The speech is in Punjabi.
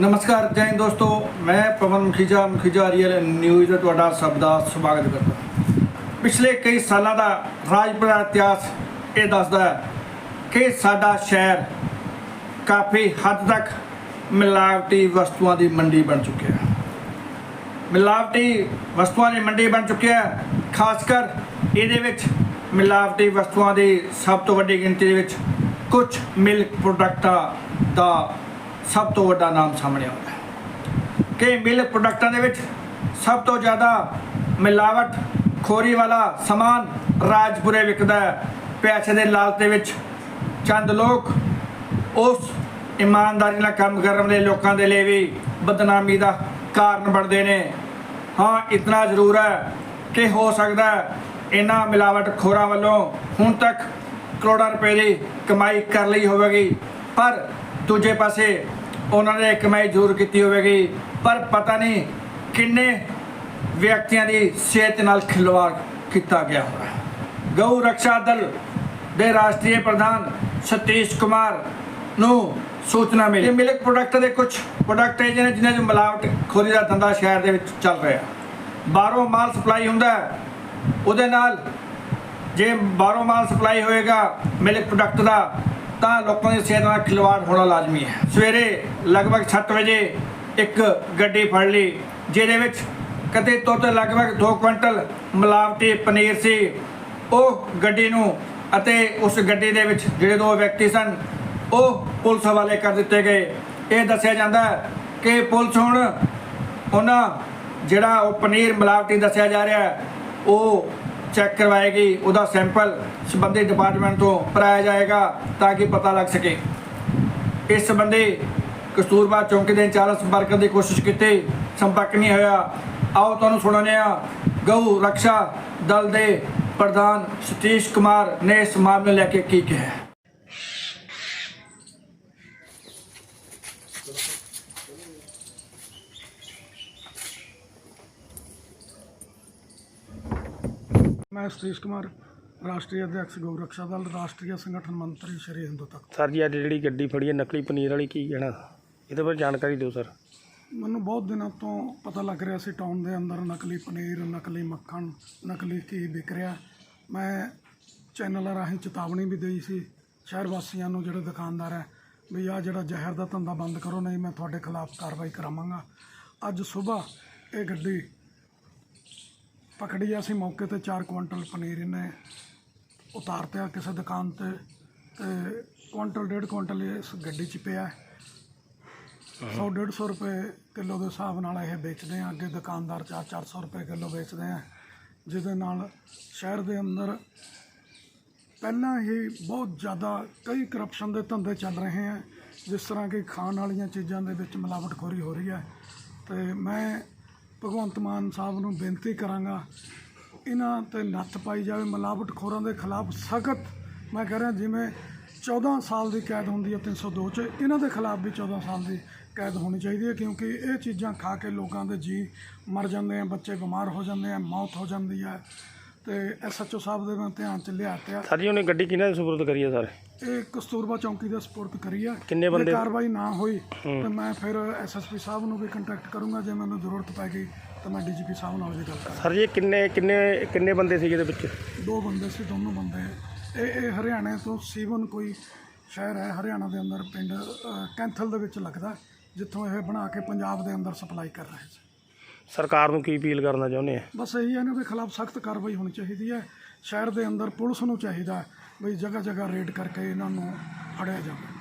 ਨਮਸਕਾਰ, ਜੈ ਹਿੰਦ ਦੋਸਤੋ। ਮੈਂ ਪਵਨ ਮੁਖੀਜਾ ਮੁਖੀਜਾ ਰੀਅਲ ਨਿਊਜ਼ ਦਾ ਤੁਹਾਡਾ ਸਭ ਦਾ ਸਵਾਗਤ ਕਰਦਾ ਪਿਛਲੇ ਕਈ ਸਾਲਾਂ ਦਾ ਰਾਜਪੁਰਾ ਇਤਿਹਾਸ ਇਹ ਦੱਸਦਾ ਹੈ ਕਿ ਸਾਡਾ ਸ਼ਹਿਰ ਕਾਫੀ ਹੱਦ ਤੱਕ ਮਿਲਾਵਟੀ ਵਸਤੂਆਂ ਦੀ ਮੰਡੀ ਬਣ ਚੁੱਕਿਆ ਹੈ। ਮਿਲਾਵਟੀ ਵਸਤੂਆਂ ਦੀ ਮੰਡੀ ਬਣ ਚੁੱਕਿਆ ਹੈ, ਖਾਸ ਕਰ ਇਹਦੇ ਵਿੱਚ ਮਿਲਾਵਟੀ ਵਸਤੂਆਂ ਦੀ ਸਭ ਤੋਂ ਵੱਡੀ ਗਿਣਤੀ ਦੇ ਵਿੱਚ ਕੁਝ ਮਿਲਕ ਪ੍ਰੋਡਕਟਾਂ ਦਾ ਸਭ ਤੋਂ ਵੱਡਾ ਨਾਮ ਸਾਹਮਣੇ ਆਉਂਦਾ ਹੈ। ਕਿ ਮਿਲਕ ਪ੍ਰੋਡਕਟਾਂ ਦੇ ਵਿੱਚ ਸਭ ਤੋਂ ਜ਼ਿਆਦਾ ਮਿਲਾਵਟ ਖੋਰੀ ਵਾਲਾ ਸਮਾਨ ਰਾਜਪੁਰੇ ਵਿਕਦਾ ਹੈ। ਪੈਸੇ ਦੇ ਲਾਲਚ ਦੇ ਵਿੱਚ ਚੰਦ ਲੋਕ ਉਸ ਇਮਾਨਦਾਰੀ ਨਾਲ ਕੰਮ ਕਰਨ ਵਾਲੇ ਲੋਕਾਂ ਦੇ ਲਈ ਵੀ ਬਦਨਾਮੀ ਦਾ ਕਾਰਨ ਬਣਦੇ ਨੇ। ਹਾਂ, ਇਤਨਾ ਜ਼ਰੂਰ ਹੈ ਕਿ ਹੋ ਸਕਦਾ ਇਹਨਾਂ ਮਿਲਾਵਟ ਖੋਰਾਂ ਵੱਲੋਂ ਹੁਣ ਤੱਕ ਕਰੋੜਾਂ ਰੁਪਏ ਦੀ ਕਮਾਈ ਕਰ ਲਈ ਹੋਵੇਗੀ। ਪਰ ਦੂਜੇ ਪਾਸੇ ਉਹਨਾਂ ਨੇ ਕਮਾਈ ਜ਼ਰੂਰ ਕੀਤੀ ਹੋਵੇਗੀ, ਪਰ ਪਤਾ ਨਹੀਂ ਕਿੰਨੇ ਵਿਅਕਤੀਆਂ ਦੀ ਸਿਹਤ ਨਾਲ ਖਿਲਵਾੜ ਕੀਤਾ ਗਿਆ ਹੋਣਾ ਗਊ ਰੱਖਿਆ ਦਲ ਦੇ ਰਾਸ਼ਟਰੀ ਪ੍ਰਧਾਨ ਸਤੀਸ਼ ਕੁਮਾਰ ਨੂੰ ਸੂਚਨਾ ਮਿਲੀ। ਮਿਲਕ ਪ੍ਰੋਡਕਟ ਦੇ ਕੁਝ ਪ੍ਰੋਡਕਟ ਹੈ ਜਿਹਨੇ ਜਿਨ੍ਹਾਂ 'ਚ ਮਿਲਾਵਟ ਖੋਰੀ ਦਾ ਧੰਦਾ ਸ਼ਹਿਰ ਦੇ ਵਿੱਚ ਚੱਲ ਰਿਹਾ ਬਾਹਰੋਂ ਮਾਲ ਸਪਲਾਈ ਹੁੰਦਾ ਉਹਦੇ ਨਾਲ ਜੇ ਬਾਹਰੋਂ ਮਾਲ ਸਪਲਾਈ ਹੋਏਗਾ, ਮਿਲਕ ਪ੍ਰੋਡਕਟ ਦਾ ਤਾਂ ਲੋਕਾਂ ਦੀ ਸਿਹਤ ਨਾਲ ਖਿਲਵਾੜ ਹੋਣਾ ਲਾਜ਼ਮੀ ਹੈ। ਸਵੇਰੇ ਲਗਭਗ 7 ਵਜੇ ਇੱਕ ਗੱਡੀ ਫੜ ਲਈ, ਜਿਹਦੇ ਵਿੱਚ ਕਦੇ ਤੋਂ ਲਗਭਗ 2 ਕੁਇੰਟਲ ਮਿਲਾਵਟੀ ਪਨੀਰ ਸੀ। ਉਹ ਗੱਡੀ ਨੂੰ ਅਤੇ ਉਸ ਗੱਡੀ ਦੇ ਵਿੱਚ ਜਿਹੜੇ ਦੋ ਵਿਅਕਤੀ ਸਨ, ਉਹ ਪੁਲਿਸ ਹਵਾਲੇ ਕਰ ਦਿੱਤੇ ਗਏ। ਇਹ ਦੱਸਿਆ ਜਾਂਦਾ ਕਿ ਪੁਲਿਸ ਹੁਣ ਉਹਨਾਂ ਜਿਹੜਾ ਉਹ ਪਨੀਰ ਮਿਲਾਵਟੀ ਦੱਸਿਆ ਜਾ ਰਿਹਾ, ਉਹ ਚੈੱਕ ਕਰਵਾਏਗੀ, ਉਹਦਾ ਸੈਂਪਲ ਸੰਬੰਧਿਤ ਡਿਪਾਰਟਮੈਂਟ ਤੋਂ ਭਰਾਇਆ ਜਾਏਗਾ ਤਾਂ ਕਿ ਪਤਾ ਲੱਗ ਸਕੇ। ਇਸ ਸੰਬੰਧੀ ਕਸਤੂਰਬਾ ਚੌਂਕੀ ਦੇ ਇੰਚਾਰਜ ਸੰਪਰਕ ਕਰਨ ਦੀ ਕੋਸ਼ਿਸ਼ ਕੀਤੀ, ਸੰਪਰਕ ਨਹੀਂ ਹੋਇਆ। ਆਓ ਤੁਹਾਨੂੰ ਸੁਣਾਉਂਦੇ ਹਾਂ, ਗਊ ਰੱਖਿਆ ਦਲ ਦੇ ਪ੍ਰਧਾਨ ਸਤੀਸ਼ ਕੁਮਾਰ ਨੇ ਇਸ ਮਾਮਲੇ ਨੂੰ ਲੈ ਕੇ ਕੀ ਕਿਹਾ ਮੈਂ ਸਤੀਸ਼ ਕੁਮਾਰ ਰਾਸ਼ਟਰੀ ਅਧਿਆਕਸ਼ ਗਊ ਰੱਖਿਆ ਦਲ ਰਾਸ਼ਟਰੀ ਸੰਗਠਨ ਮੰਤਰੀ ਸ਼੍ਰੀ ਹਿੰਦੂ ਤੱਕ। ਸਰ ਜੀ ਅੱਜ ਜਿਹੜੀ ਗੱਡੀ ਫੜੀ ਹੈ ਨਕਲੀ ਪਨੀਰ ਵਾਲੀ ਕੀ ਕਹਿਣਾ? ਇਹਦੇ ਬਾਰੇ ਜਾਣਕਾਰੀ ਦਿਓ ਸਰ। ਮੈਨੂੰ ਬਹੁਤ ਦਿਨਾਂ ਤੋਂ ਪਤਾ ਲੱਗ ਰਿਹਾ ਸੀ ਟਾਊਨ ਦੇ ਅੰਦਰ ਨਕਲੀ ਪਨੀਰ ਨਕਲੀ ਮੱਖਣ ਨਕਲੀ ਘੀ ਵਿਕ ਰਿਹਾ। ਮੈਂ ਚੈਨਲ ਰਾਹੀਂ ਚੇਤਾਵਨੀ ਵੀ ਦੇਈ ਸੀ ਸ਼ਹਿਰ ਵਾਸੀਆਂ ਨੂੰ ਜਿਹੜੇ ਦੁਕਾਨਦਾਰ ਹੈ ਵੀ ਆ ਜਿਹੜਾ ਜ਼ਹਿਰ ਦਾ ਧੰਦਾ ਬੰਦ ਕਰੋ ਨਹੀਂ ਮੈਂ ਤੁਹਾਡੇ ਖਿਲਾਫ ਕਾਰਵਾਈ ਕਰਾਵਾਂਗਾ। ਅੱਜ ਸਵੇਰ ਇਹ ਗੱਡੀ ਪਕੜੀ ਅਸੀਂ ਮੌਕੇ ਤੇ 4 ਕੁਇੰਟਲ ਪਨੀਰ ਇਹਨੇ ਉਤਾਰਤਿਆ ਕਿਸੇ ਦੁਕਾਨ ਤੇ ਤੇ ਕੁਇੰਟਲ ਡੇਢ ਕੁਇੰਟਲ ਇਸ ਗੱਡੀ 'ਚ ਪਿਆ। ਹੈ 100 150 ਰੁਪਏ ਕਿਲੋ ਦੇ ਹਿਸਾਬ ਨਾਲ ਇਹ ਵੇਚਦੇ ਆ। ਅੱਗੇ ਦੁਕਾਨਦਾਰ 4 400 ਰੁਪਏ ਕਿਲੋ ਵੇਚਦੇ ਆ। ਜਿਹਦੇ ਨਾਲ ਸ਼ਹਿਰ ਦੇ ਅੰਦਰ ਪਹਿਲਾਂ ਹੀ ਬਹੁਤ ਜ਼ਿਆਦਾ ਕਈ ਕਰਪਸ਼ਨ ਦੇ ਧੰਦੇ ਚੱਲ ਰਹੇ ਆ, ਜਿਸ ਤਰ੍ਹਾਂ ਕਿ ਖਾਣ ਵਾਲੀਆਂ ਚੀਜ਼ਾਂ ਦੇ ਵਿੱਚ ਮਿਲਾਵਟਖੋਰੀ ਹੋ ਰਹੀ ਹੈ ਤੇ ਮੈਂ ਭਗਵੰਤ ਮਾਨ ਸਾਹਿਬ ਨੂੰ ਬੇਨਤੀ ਕਰਾਂਗਾ, ਇਹਨਾਂ ਤੇ ਨੱਥ ਪਾਈ ਜਾਵੇ, ਮਿਲਾਵਟਖੋਰਾਂ ਦੇ ਖਿਲਾਫ ਸਖਤ, ਮੈਂ ਕਹਿ ਰਿਹਾ ਜਿਵੇਂ 14 ਸਾਲ ਦੀ ਕੈਦ ਹੁੰਦੀ ਹੈ 302 ਚ, ਇਹਨਾਂ ਦੇ ਖਿਲਾਫ ਵੀ 14 ਸਾਲ ਦੀ ਕੈਦ ਹੋਣੀ ਚਾਹੀਦੀ ਹੈ, ਕਿਉਂਕਿ ਇਹ ਚੀਜ਼ਾਂ ਖਾ ਕੇ ਲੋਕਾਂ ਦੇ ਜੀ ਮਰ ਜਾਂਦੇ ਆ, ਬੱਚੇ ਬਿਮਾਰ ਹੋ ਜਾਂਦੇ ਆ, ਮੌਤ ਹੋ ਜਾਂਦੀ ਹੈ। ਤੇ ਐਸਐਚਓ ਸਾਹਿਬ ਦੇ ਮੈਂ ਧਿਆਨ ਚ ਲਿਆ ਤੇ ਸਰ ਜੀ ਉਹਨੇ ਗੱਡੀ ਕਿਹਨਾਂ ਦੇ ਸਪੁਰਦ ਕਰੀ ਹੈ ਸਰ? ਇਹ ਕਸਤੂਰਬਾ ਚੌਂਕੀ ਦੇ ਸਪੋਰਟ ਕਰੀ ਆ। ਕਿੰਨੇ ਬੰਦੇ? ਜੇ ਕਾਰਵਾਈ ਨਾ ਹੋਈ ਤੇ ਮੈਂ ਫਿਰ ਐਸਐਸਪੀ ਸਾਹਿਬ ਨੂੰ ਵੀ ਕੰਟੈਕਟ ਕਰੂੰਗਾ ਜੇ ਮੈਨੂੰ ਜ਼ਰੂਰਤ ਪੈ ਗਈ ਤਾਂ ਮੈਂ ਡੀਜੀਪੀ ਸਾਹਿਬ ਨਾਲ ਵੀ ਗੱਲ ਕਰਾਂਗਾ। ਸਰ ਜੀ ਇਹ ਕਿੰਨੇ ਕਿੰਨੇ ਕਿੰਨੇ ਬੰਦੇ ਸੀਗੇ ਇਹਦੇ ਵਿੱਚ? ਦੋ ਬੰਦੇ ਸੀ ਦੋਨੋਂ ਬੰਦੇ। ਇਹ ਇਹ ਹਰਿਆਣੇ ਤੋਂ ਸੀਵਨ ਕੋਈ ਸ਼ਹਿਰ ਹੈ ਹਰਿਆਣਾ ਦੇ ਅੰਦਰ ਪਿੰਡ ਕੈਂਥਲ ਦੇ ਵਿੱਚ ਲੱਗਦਾ ਜਿੱਥੋਂ ਇਹ ਬਣਾ ਕੇ ਪੰਜਾਬ ਦੇ ਅੰਦਰ ਸਪਲਾਈ ਕਰ ਰਹੇ ਸੀ। ਸਰਕਾਰ ਨੂੰ ਕੀ ਅਪੀਲ ਕਰਨਾ ਚਾਹੁੰਦੇ ਆ? ਬਸ ਇਹੀ ਹੈ ਇਹਨਾਂ ਦੇ ਖਿਲਾਫ ਸਖਤ ਕਾਰਵਾਈ ਹੋਣੀ ਚਾਹੀਦੀ ਹੈ। ਸ਼ਹਿਰ ਦੇ ਅੰਦਰ ਪੁਲਿਸ ਨੂੰ ਚਾਹੀਦਾ ਹੈ ਵੀ ਜਗ੍ਹਾ ਜਗ੍ਹਾ ਰੇਡ ਕਰਕੇ ਇਹਨਾਂ ਨੂੰ ਫੜਿਆ ਜਾਵੇ।